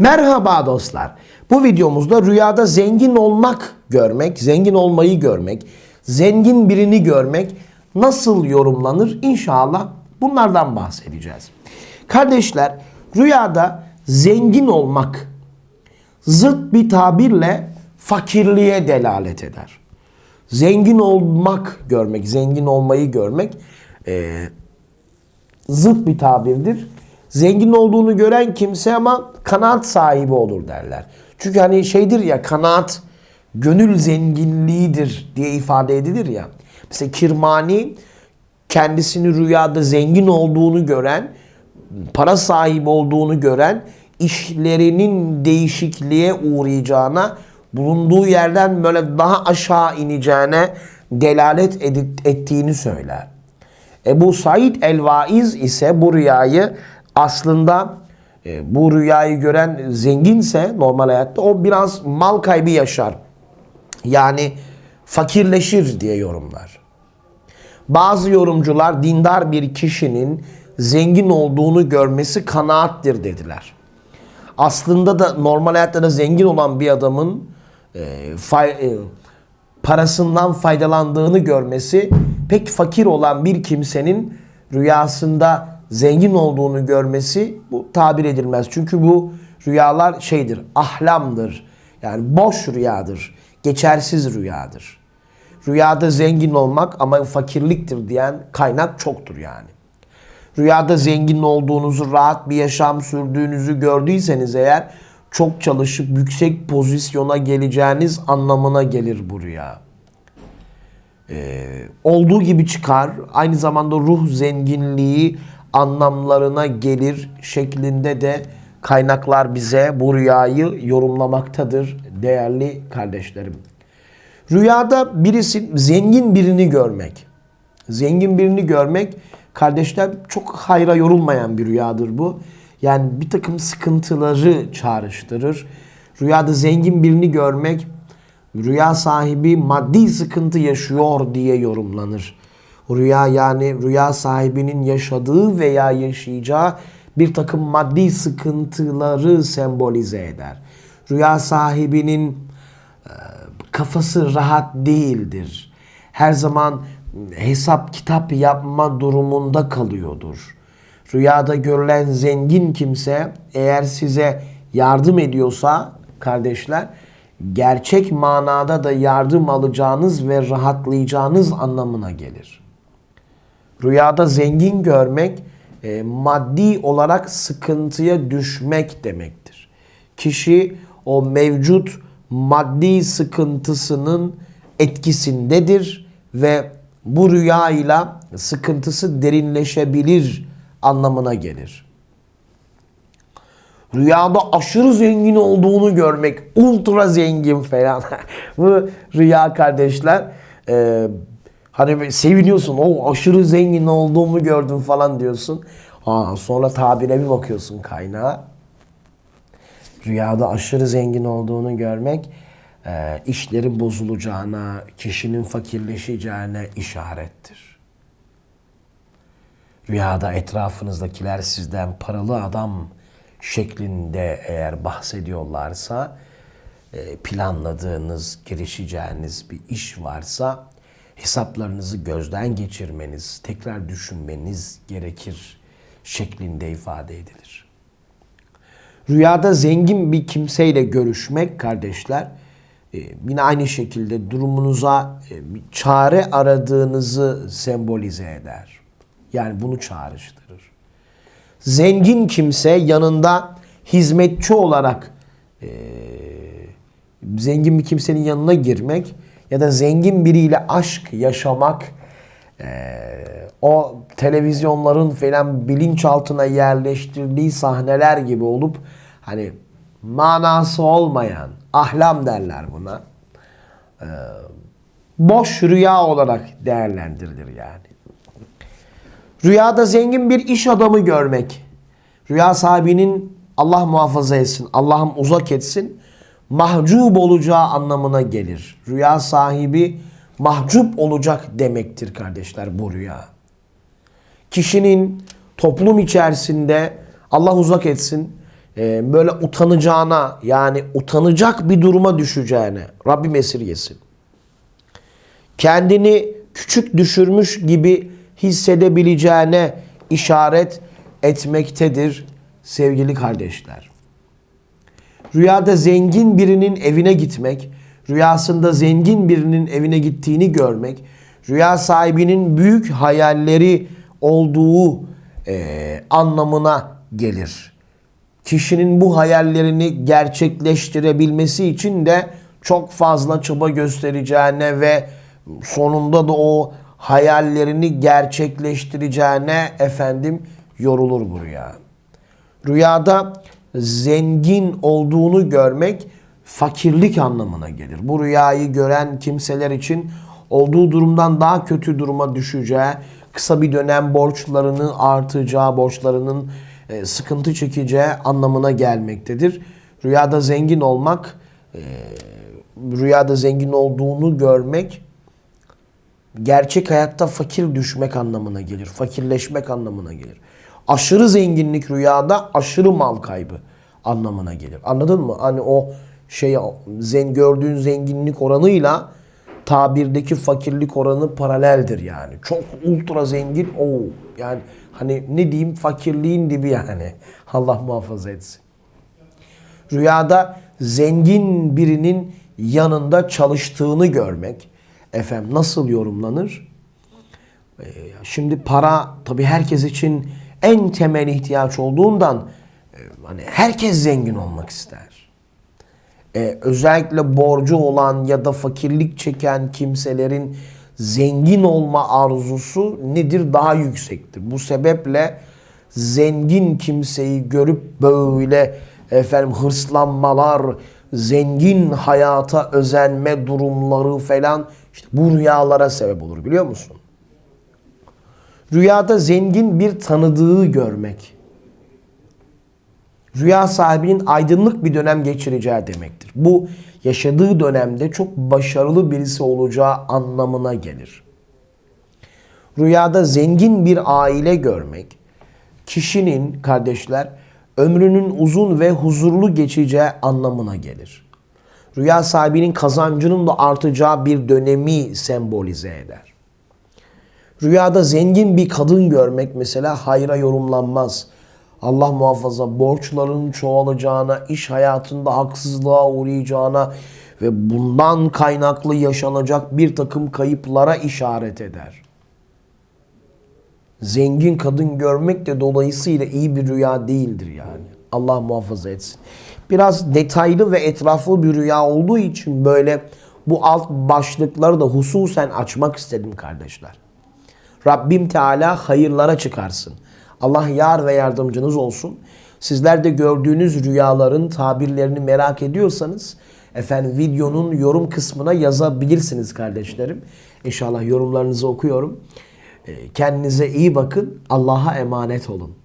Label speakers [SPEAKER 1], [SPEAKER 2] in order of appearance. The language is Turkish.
[SPEAKER 1] Merhaba dostlar. Bu videomuzda rüyada zengin olmak görmek, zengin olmayı görmek, zengin birini görmek nasıl yorumlanır İnşallah bunlardan bahsedeceğiz. Kardeşler, rüyada zengin olmak zıt bir tabirle fakirliğe delalet eder. Zengin olmak görmek, zengin olmayı görmek eee zıt bir tabirdir. Zengin olduğunu gören kimse ama kanaat sahibi olur derler. Çünkü hani şeydir ya kanaat gönül zenginliğidir diye ifade edilir ya. Mesela Kirmani kendisini rüyada zengin olduğunu gören, para sahibi olduğunu gören, işlerinin değişikliğe uğrayacağına, bulunduğu yerden böyle daha aşağı ineceğine delalet ettiğini söyler. Ebu Said el-Vaiz ise bu rüyayı aslında e, bu rüyayı gören zenginse normal hayatta o biraz mal kaybı yaşar. Yani fakirleşir diye yorumlar. Bazı yorumcular dindar bir kişinin zengin olduğunu görmesi kanaattir dediler. Aslında da normal hayatta da zengin olan bir adamın e, fay, e, parasından faydalandığını görmesi pek fakir olan bir kimsenin rüyasında zengin olduğunu görmesi bu tabir edilmez. Çünkü bu rüyalar şeydir, ahlamdır. Yani boş rüyadır, geçersiz rüyadır. Rüyada zengin olmak ama fakirliktir diyen kaynak çoktur yani. Rüyada zengin olduğunuzu, rahat bir yaşam sürdüğünüzü gördüyseniz eğer çok çalışıp yüksek pozisyona geleceğiniz anlamına gelir bu rüya. Ee, olduğu gibi çıkar. Aynı zamanda ruh zenginliği anlamlarına gelir şeklinde de kaynaklar bize bu rüyayı yorumlamaktadır değerli kardeşlerim. Rüyada birisi zengin birini görmek. Zengin birini görmek kardeşler çok hayra yorulmayan bir rüyadır bu. Yani bir takım sıkıntıları çağrıştırır. Rüyada zengin birini görmek rüya sahibi maddi sıkıntı yaşıyor diye yorumlanır. Rüya yani rüya sahibinin yaşadığı veya yaşayacağı bir takım maddi sıkıntıları sembolize eder. Rüya sahibinin e, kafası rahat değildir. Her zaman hesap kitap yapma durumunda kalıyordur. Rüyada görülen zengin kimse eğer size yardım ediyorsa kardeşler gerçek manada da yardım alacağınız ve rahatlayacağınız anlamına gelir. Rüyada zengin görmek e, maddi olarak sıkıntıya düşmek demektir. Kişi o mevcut maddi sıkıntısının etkisindedir ve bu rüyayla sıkıntısı derinleşebilir anlamına gelir. Rüyada aşırı zengin olduğunu görmek, ultra zengin falan. bu rüya kardeşler. E, hani seviniyorsun, o aşırı zengin olduğumu gördüm falan diyorsun. Ha, sonra tabire bir bakıyorsun kaynağa. Rüyada aşırı zengin olduğunu görmek, e, işleri bozulacağına, kişinin fakirleşeceğine işarettir. Rüyada etrafınızdakiler sizden paralı adam şeklinde eğer bahsediyorlarsa, e, planladığınız, girişeceğiniz bir iş varsa hesaplarınızı gözden geçirmeniz, tekrar düşünmeniz gerekir şeklinde ifade edilir. Rüyada zengin bir kimseyle görüşmek kardeşler, e, yine aynı şekilde durumunuza e, çare aradığınızı sembolize eder. Yani bunu çağrıştırır. Zengin kimse yanında hizmetçi olarak e, zengin bir kimsenin yanına girmek ya da zengin biriyle aşk yaşamak e, o televizyonların falan bilinçaltına yerleştirdiği sahneler gibi olup hani manası olmayan ahlam derler buna. E, boş rüya olarak değerlendirilir yani. Rüyada zengin bir iş adamı görmek. Rüya sahibinin Allah muhafaza etsin, Allah'ım uzak etsin, mahcup olacağı anlamına gelir. Rüya sahibi mahcup olacak demektir kardeşler bu rüya. Kişinin toplum içerisinde Allah uzak etsin e, böyle utanacağına yani utanacak bir duruma düşeceğine Rabbim esirgesin. Kendini küçük düşürmüş gibi hissedebileceğine işaret etmektedir sevgili kardeşler. Rüyada zengin birinin evine gitmek, rüyasında zengin birinin evine gittiğini görmek, rüya sahibinin büyük hayalleri olduğu eee, anlamına gelir. Kişinin bu hayallerini gerçekleştirebilmesi için de çok fazla çaba göstereceğine ve sonunda da o hayallerini gerçekleştireceğine efendim yorulur bu rüya. Rüyada zengin olduğunu görmek fakirlik anlamına gelir. Bu rüyayı gören kimseler için olduğu durumdan daha kötü duruma düşeceği, kısa bir dönem borçlarını artacağı, borçlarının e, sıkıntı çekeceği anlamına gelmektedir. Rüyada zengin olmak, e, rüyada zengin olduğunu görmek gerçek hayatta fakir düşmek anlamına gelir. Fakirleşmek anlamına gelir. Aşırı zenginlik rüyada aşırı mal kaybı anlamına gelir. Anladın mı? Hani o şey zen gördüğün zenginlik oranıyla tabirdeki fakirlik oranı paraleldir yani. Çok ultra zengin o yani hani ne diyeyim fakirliğin dibi yani. Allah muhafaza etsin. Rüyada zengin birinin yanında çalıştığını görmek efendim nasıl yorumlanır? Ee, Şimdi para tabii herkes için en temel ihtiyaç olduğundan e, hani herkes zengin olmak ister. Ee, özellikle borcu olan ya da fakirlik çeken kimselerin zengin olma arzusu nedir? Daha yüksektir. Bu sebeple zengin kimseyi görüp böyle efendim hırslanmalar, zengin hayata özenme durumları falan işte bu rüyalara sebep olur biliyor musun? Rüyada zengin bir tanıdığı görmek. Rüya sahibinin aydınlık bir dönem geçireceği demektir. Bu yaşadığı dönemde çok başarılı birisi olacağı anlamına gelir. Rüyada zengin bir aile görmek, kişinin kardeşler ömrünün uzun ve huzurlu geçeceği anlamına gelir. Rüya sahibinin kazancının da artacağı bir dönemi sembolize eder. Rüyada zengin bir kadın görmek mesela hayra yorumlanmaz. Allah muhafaza borçların çoğalacağına, iş hayatında haksızlığa uğrayacağına ve bundan kaynaklı yaşanacak bir takım kayıplara işaret eder. Zengin kadın görmek de dolayısıyla iyi bir rüya değildir yani. Allah muhafaza etsin. Biraz detaylı ve etraflı bir rüya olduğu için böyle bu alt başlıkları da hususen açmak istedim kardeşler. Rabbim Teala hayırlara çıkarsın. Allah yar ve yardımcınız olsun. Sizler de gördüğünüz rüyaların tabirlerini merak ediyorsanız efendim videonun yorum kısmına yazabilirsiniz kardeşlerim. İnşallah yorumlarınızı okuyorum. Ee, Kendinize iyi bakın. Allah'a emanet olun.